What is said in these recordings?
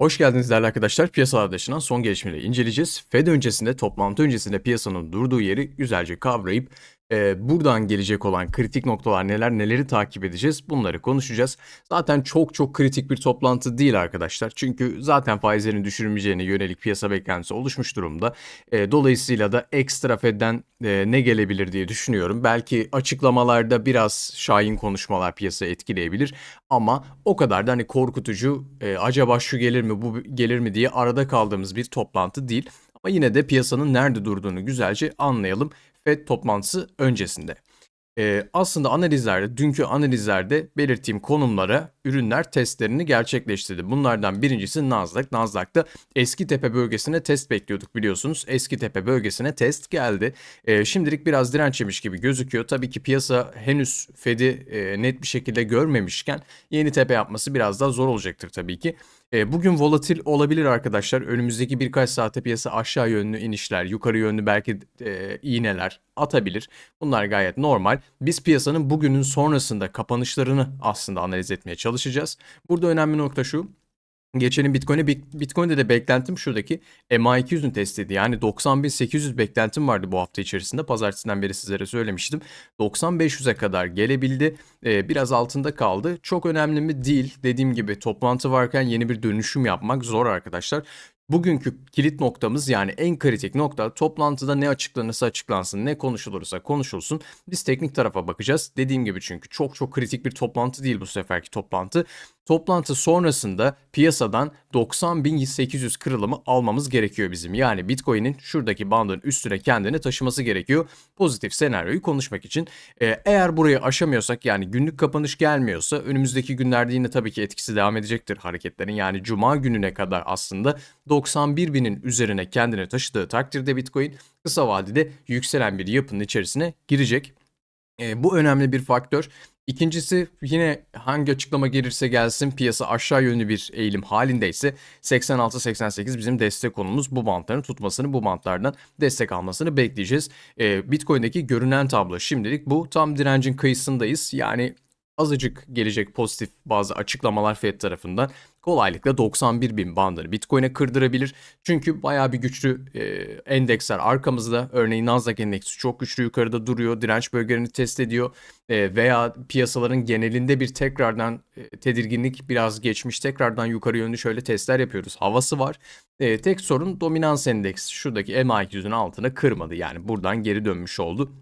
Hoş geldiniz değerli arkadaşlar. Piyasalarda yaşanan son gelişmeleri inceleyeceğiz. Fed öncesinde, toplantı öncesinde piyasanın durduğu yeri güzelce kavrayıp e, buradan gelecek olan kritik noktalar neler, neleri takip edeceğiz bunları konuşacağız. Zaten çok çok kritik bir toplantı değil arkadaşlar. Çünkü zaten faizlerin düşürülmeyeceğine yönelik piyasa beklentisi oluşmuş durumda. E, dolayısıyla da ekstra Fed'den e, ne gelebilir diye düşünüyorum. Belki açıklamalarda biraz şahin konuşmalar piyasayı etkileyebilir. Ama o kadar da hani korkutucu e, acaba şu gelir mi bu gelir mi diye arada kaldığımız bir toplantı değil. Ama yine de piyasanın nerede durduğunu güzelce anlayalım. FED toplantısı öncesinde. Ee, aslında analizlerde, dünkü analizlerde belirttiğim konumlara ürünler testlerini gerçekleştirdi. Bunlardan birincisi Nasdaq. Nasdaq'ta eski tepe bölgesine test bekliyorduk biliyorsunuz. Eski tepe bölgesine test geldi. Ee, şimdilik biraz direnç yemiş gibi gözüküyor. Tabii ki piyasa henüz Fed'i e, net bir şekilde görmemişken yeni tepe yapması biraz daha zor olacaktır tabii ki. Bugün volatil olabilir arkadaşlar. Önümüzdeki birkaç saate piyasa aşağı yönlü inişler, yukarı yönlü belki e, iğneler atabilir. Bunlar gayet normal. Biz piyasanın bugünün sonrasında kapanışlarını aslında analiz etmeye çalışacağız. Burada önemli nokta şu. Geçelim Bitcoin'e. Bitcoin'de de beklentim şuradaki MA200'ün testiydi. Yani 90.800 beklentim vardı bu hafta içerisinde. Pazartesinden beri sizlere söylemiştim. 9500'e kadar gelebildi. Ee, biraz altında kaldı. Çok önemli mi? Değil. Dediğim gibi toplantı varken yeni bir dönüşüm yapmak zor arkadaşlar. Bugünkü kilit noktamız yani en kritik nokta toplantıda ne açıklanırsa açıklansın, ne konuşulursa konuşulsun. Biz teknik tarafa bakacağız. Dediğim gibi çünkü çok çok kritik bir toplantı değil bu seferki toplantı. Toplantı sonrasında piyasadan 90.800 kırılımı almamız gerekiyor bizim. Yani Bitcoin'in şuradaki bandın üstüne kendini taşıması gerekiyor. Pozitif senaryoyu konuşmak için. Ee, eğer burayı aşamıyorsak yani günlük kapanış gelmiyorsa önümüzdeki günlerde yine tabii ki etkisi devam edecektir hareketlerin. Yani cuma gününe kadar aslında 91 binin üzerine kendini taşıdığı takdirde Bitcoin kısa vadede yükselen bir yapının içerisine girecek. E, bu önemli bir faktör. İkincisi yine hangi açıklama gelirse gelsin piyasa aşağı yönlü bir eğilim halindeyse 86-88 bizim destek konumuz bu bantların tutmasını bu bantlardan destek almasını bekleyeceğiz. E, Bitcoin'deki görünen tablo şimdilik bu tam direncin kıyısındayız. Yani azıcık gelecek pozitif bazı açıklamalar Fed tarafından kolaylıkla 91 bin bandını Bitcoin'e kırdırabilir. Çünkü bayağı bir güçlü e, endeksler arkamızda. Örneğin Nasdaq endeksi çok güçlü yukarıda duruyor. Direnç bölgelerini test ediyor. E, veya piyasaların genelinde bir tekrardan e, tedirginlik biraz geçmiş. Tekrardan yukarı yönlü şöyle testler yapıyoruz. Havası var. E, tek sorun dominans endeksi şuradaki MA200'ün altına kırmadı. Yani buradan geri dönmüş oldu.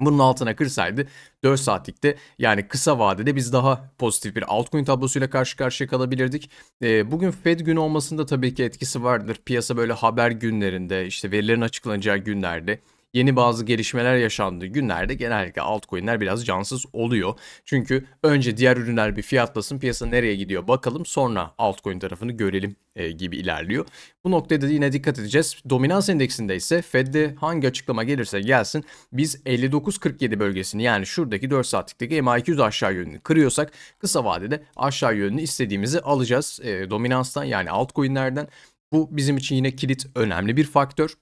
Bunun altına kırsaydı 4 saatlikte yani kısa vadede biz daha pozitif bir altcoin tablosuyla karşı karşıya kalabilirdik. E, bugün Fed günü olmasında tabii ki etkisi vardır. Piyasa böyle haber günlerinde işte verilerin açıklanacağı günlerde yeni bazı gelişmeler yaşandığı günlerde genellikle altcoin'ler biraz cansız oluyor. Çünkü önce diğer ürünler bir fiyatlasın piyasa nereye gidiyor bakalım sonra altcoin tarafını görelim e, gibi ilerliyor. Bu noktada da yine dikkat edeceğiz. Dominans endeksinde ise Fed'de hangi açıklama gelirse gelsin biz 59.47 bölgesini yani şuradaki 4 saatlikteki MA200 aşağı yönünü kırıyorsak kısa vadede aşağı yönünü istediğimizi alacağız. E, dominanstan yani altcoin'lerden. Bu bizim için yine kilit önemli bir faktör.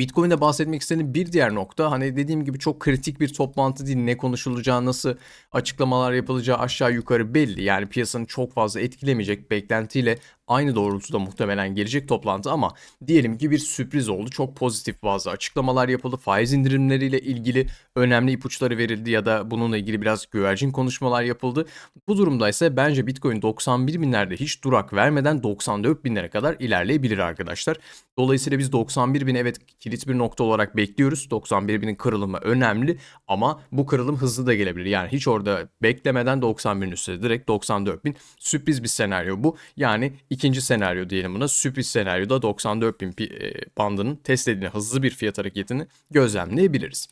Bitcoin'de bahsetmek istediğim bir diğer nokta hani dediğim gibi çok kritik bir toplantı değil. Ne konuşulacağı, nasıl açıklamalar yapılacağı aşağı yukarı belli. Yani piyasanın çok fazla etkilemeyecek beklentiyle aynı doğrultuda muhtemelen gelecek toplantı ama diyelim ki bir sürpriz oldu. Çok pozitif bazı açıklamalar yapıldı. Faiz indirimleriyle ilgili önemli ipuçları verildi ya da bununla ilgili biraz güvercin konuşmalar yapıldı. Bu durumda ise bence Bitcoin 91 binlerde hiç durak vermeden 94 binlere kadar ilerleyebilir arkadaşlar. Dolayısıyla biz 91 bin evet kilit bir nokta olarak bekliyoruz. 91 binin kırılımı önemli ama bu kırılım hızlı da gelebilir. Yani hiç orada beklemeden 91 üstüne direkt 94 bin sürpriz bir senaryo bu. Yani ikinci senaryo diyelim buna sürpriz senaryoda 94 bin e, bandının edilen hızlı bir fiyat hareketini gözlemleyebiliriz.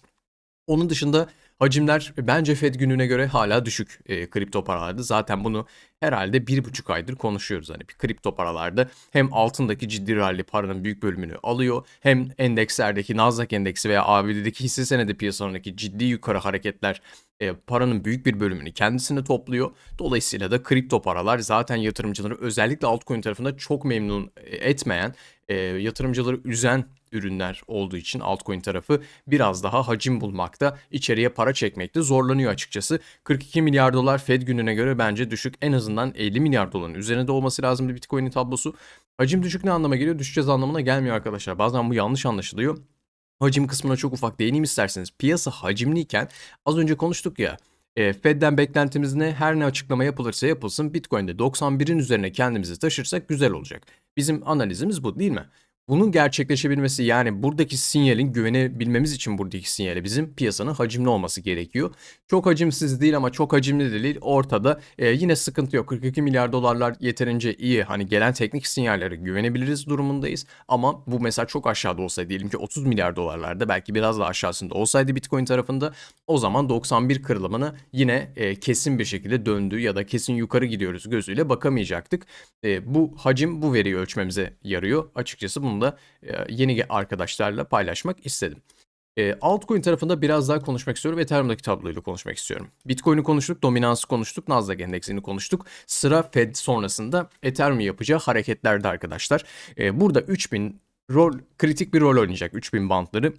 Onun dışında Hacimler bence Fed gününe göre hala düşük e, kripto paralarda. Zaten bunu herhalde bir buçuk aydır konuşuyoruz. Hani bir kripto paralarda hem altındaki ciddi rally paranın büyük bölümünü alıyor. Hem endekslerdeki Nasdaq endeksi veya ABD'deki hisse senedi piyasalarındaki ciddi yukarı hareketler e, paranın büyük bir bölümünü kendisine topluyor. Dolayısıyla da kripto paralar zaten yatırımcıları özellikle altcoin tarafında çok memnun e, etmeyen, e, yatırımcıları üzen ürünler olduğu için altcoin tarafı biraz daha hacim bulmakta, içeriye para çekmekte zorlanıyor açıkçası. 42 milyar dolar Fed gününe göre bence düşük. En azından 50 milyar doların üzerinde olması lazım bir Bitcoin'in tablosu. Hacim düşük ne anlama geliyor? Düşeceğiz anlamına gelmiyor arkadaşlar. Bazen bu yanlış anlaşılıyor. Hacim kısmına çok ufak değineyim isterseniz. Piyasa hacimliyken az önce konuştuk ya. E, Fed'den beklentimiz ne? Her ne açıklama yapılırsa yapılsın Bitcoin'de 91'in üzerine kendimizi taşırsak güzel olacak. Bizim analizimiz bu değil mi? Bunun gerçekleşebilmesi yani buradaki sinyalin güvenebilmemiz için buradaki sinyale bizim piyasanın hacimli olması gerekiyor. Çok hacimsiz değil ama çok hacimli de değil. Ortada e, yine sıkıntı yok. 42 milyar dolarlar yeterince iyi. Hani gelen teknik sinyallere güvenebiliriz durumundayız. Ama bu mesela çok aşağıda olsaydı diyelim ki 30 milyar dolarlarda belki biraz daha aşağısında olsaydı Bitcoin tarafında o zaman 91 kırılımına yine e, kesin bir şekilde döndü ya da kesin yukarı gidiyoruz gözüyle bakamayacaktık. E, bu hacim bu veriyi ölçmemize yarıyor. Açıkçası bunu da e, yeni arkadaşlarla paylaşmak istedim. E, altcoin tarafında biraz daha konuşmak istiyorum. Ethereum'daki tabloyla konuşmak istiyorum. Bitcoin'i konuştuk, dominansı konuştuk, Nasdaq endeksini konuştuk. Sıra Fed sonrasında Ethereum yapacağı hareketlerde arkadaşlar. E, burada 3000 rol kritik bir rol oynayacak 3000 bantları.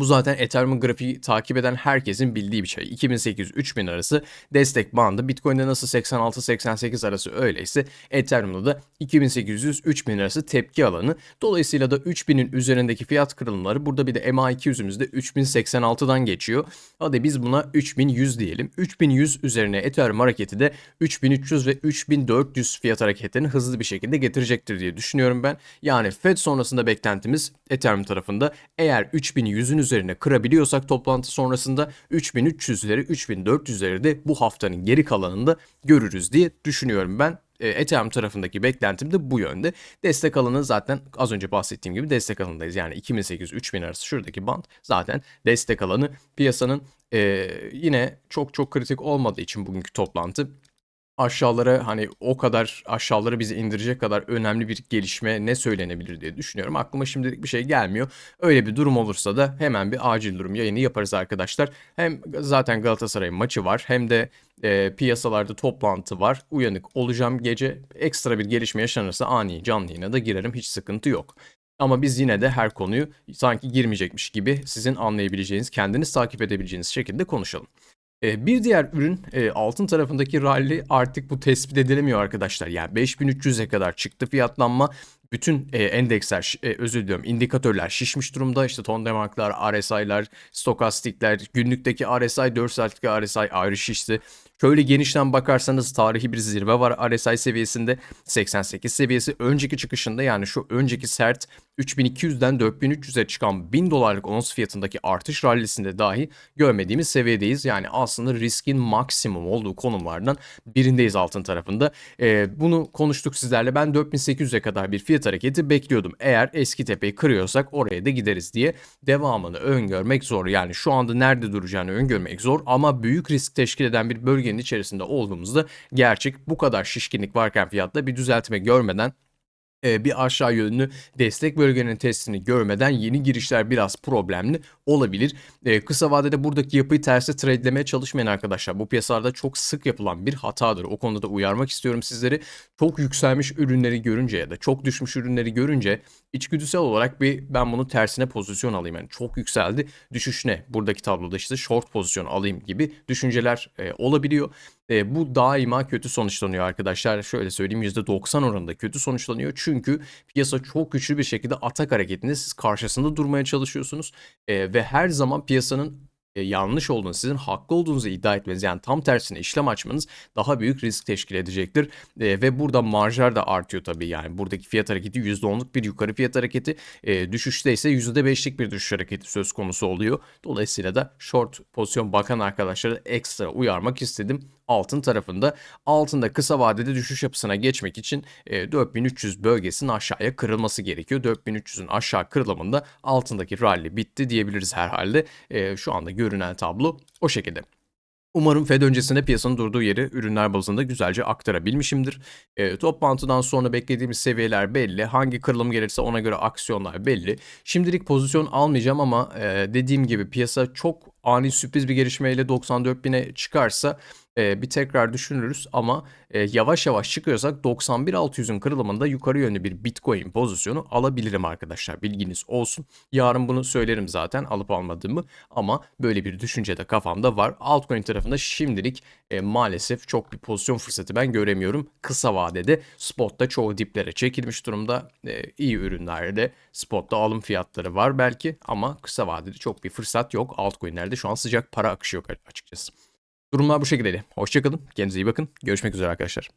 Bu zaten Ethereum grafiği takip eden herkesin bildiği bir şey. 2800-3000 arası destek bandı. Bitcoin'de nasıl 86-88 arası öyleyse Ethereum'da da 2800-3000 arası tepki alanı. Dolayısıyla da 3000'in üzerindeki fiyat kırılımları burada bir de MA200'ümüzde 3086'dan geçiyor. Hadi biz buna 3100 diyelim. 3100 üzerine Ethereum hareketi de 3300 ve 3400 fiyat hareketlerini hızlı bir şekilde getirecektir diye düşünüyorum ben. Yani Fed sonrasında beklentimiz Ethereum tarafında eğer 3100'ün üzerine kırabiliyorsak toplantı sonrasında 3300'leri 3400'leri de bu haftanın geri kalanında görürüz diye düşünüyorum ben. E, Ethereum tarafındaki beklentim de bu yönde. Destek alanı zaten az önce bahsettiğim gibi destek alanındayız. Yani 2800-3000 arası şuradaki band zaten destek alanı. Piyasanın e, yine çok çok kritik olmadığı için bugünkü toplantı aşağılara hani o kadar aşağılara bizi indirecek kadar önemli bir gelişme ne söylenebilir diye düşünüyorum. Aklıma şimdilik bir şey gelmiyor. Öyle bir durum olursa da hemen bir acil durum yayını yaparız arkadaşlar. Hem zaten Galatasaray'ın maçı var hem de e, piyasalarda toplantı var. Uyanık olacağım gece. Ekstra bir gelişme yaşanırsa ani canlı yayına da girerim. Hiç sıkıntı yok. Ama biz yine de her konuyu sanki girmeyecekmiş gibi sizin anlayabileceğiniz, kendiniz takip edebileceğiniz şekilde konuşalım. Ee, bir diğer ürün e, altın tarafındaki rally artık bu tespit edilemiyor arkadaşlar. Yani 5300'e kadar çıktı fiyatlanma. Bütün e, endeksler, e, özür diliyorum, indikatörler şişmiş durumda. İşte ton demarklar, RSI'lar, stokastikler, günlükteki RSI, 4 saatlik RSI ayrı şişti. Şöyle genişten bakarsanız tarihi bir zirve var RSI seviyesinde 88 seviyesi önceki çıkışında yani şu önceki sert 3200'den 4300'e çıkan 1000 dolarlık ons fiyatındaki artış rallisinde dahi görmediğimiz seviyedeyiz. Yani aslında riskin maksimum olduğu konumlardan birindeyiz altın tarafında. Ee, bunu konuştuk sizlerle. Ben 4800'e kadar bir fiyat hareketi bekliyordum. Eğer eski tepeyi kırıyorsak oraya da gideriz diye devamını öngörmek zor. Yani şu anda nerede duracağını öngörmek zor ama büyük risk teşkil eden bir bölge bölgenin içerisinde olduğumuzda gerçek bu kadar şişkinlik varken fiyatta bir düzeltme görmeden bir aşağı yönlü destek bölgenin testini görmeden yeni girişler biraz problemli olabilir. Kısa vadede buradaki yapıyı terse tradelemeye çalışmayın arkadaşlar. Bu piyasalarda çok sık yapılan bir hatadır. O konuda da uyarmak istiyorum sizleri. Çok yükselmiş ürünleri görünce ya da çok düşmüş ürünleri görünce içgüdüsel olarak bir ben bunu tersine pozisyon alayım. Yani çok yükseldi düşüş ne? Buradaki tabloda işte short pozisyon alayım gibi düşünceler olabiliyor. E, bu daima kötü sonuçlanıyor arkadaşlar. Şöyle söyleyeyim %90 oranında kötü sonuçlanıyor. Çünkü piyasa çok güçlü bir şekilde atak hareketinde siz karşısında durmaya çalışıyorsunuz. E, ve her zaman piyasanın e, yanlış olduğunu, sizin haklı olduğunuzu iddia etmeniz yani tam tersine işlem açmanız daha büyük risk teşkil edecektir. E, ve burada marjlar da artıyor tabii yani buradaki fiyat hareketi %10'luk bir yukarı fiyat hareketi e, düşüşte ise %5'lik bir düşüş hareketi söz konusu oluyor. Dolayısıyla da short pozisyon bakan arkadaşlara ekstra uyarmak istedim altın tarafında. Altında kısa vadede düşüş yapısına geçmek için e, 4300 bölgesinin aşağıya kırılması gerekiyor. 4300'ün aşağı kırılımında altındaki rally bitti diyebiliriz herhalde. E, şu anda görünen tablo o şekilde. Umarım Fed öncesinde piyasanın durduğu yeri ürünler bazında güzelce aktarabilmişimdir. E, toplantıdan sonra beklediğimiz seviyeler belli. Hangi kırılım gelirse ona göre aksiyonlar belli. Şimdilik pozisyon almayacağım ama e, dediğim gibi piyasa çok ani sürpriz bir gelişmeyle 94.000'e çıkarsa e, bir tekrar düşünürüz ama e, yavaş yavaş çıkıyorsak 91.600'ün kırılımında yukarı yönlü bir Bitcoin pozisyonu alabilirim arkadaşlar. Bilginiz olsun. Yarın bunu söylerim zaten alıp almadığımı ama böyle bir düşünce de kafamda var. Altcoin tarafında şimdilik e, maalesef çok bir pozisyon fırsatı ben göremiyorum. Kısa vadede spotta çoğu diplere çekilmiş durumda. E, iyi ürünlerde spotta alım fiyatları var belki ama kısa vadede çok bir fırsat yok. Altcoin'lerde şu an sıcak para akışı yok açıkçası. Durumlar bu şekildeydi. Hoşçakalın. Kendinize iyi bakın. Görüşmek üzere arkadaşlar.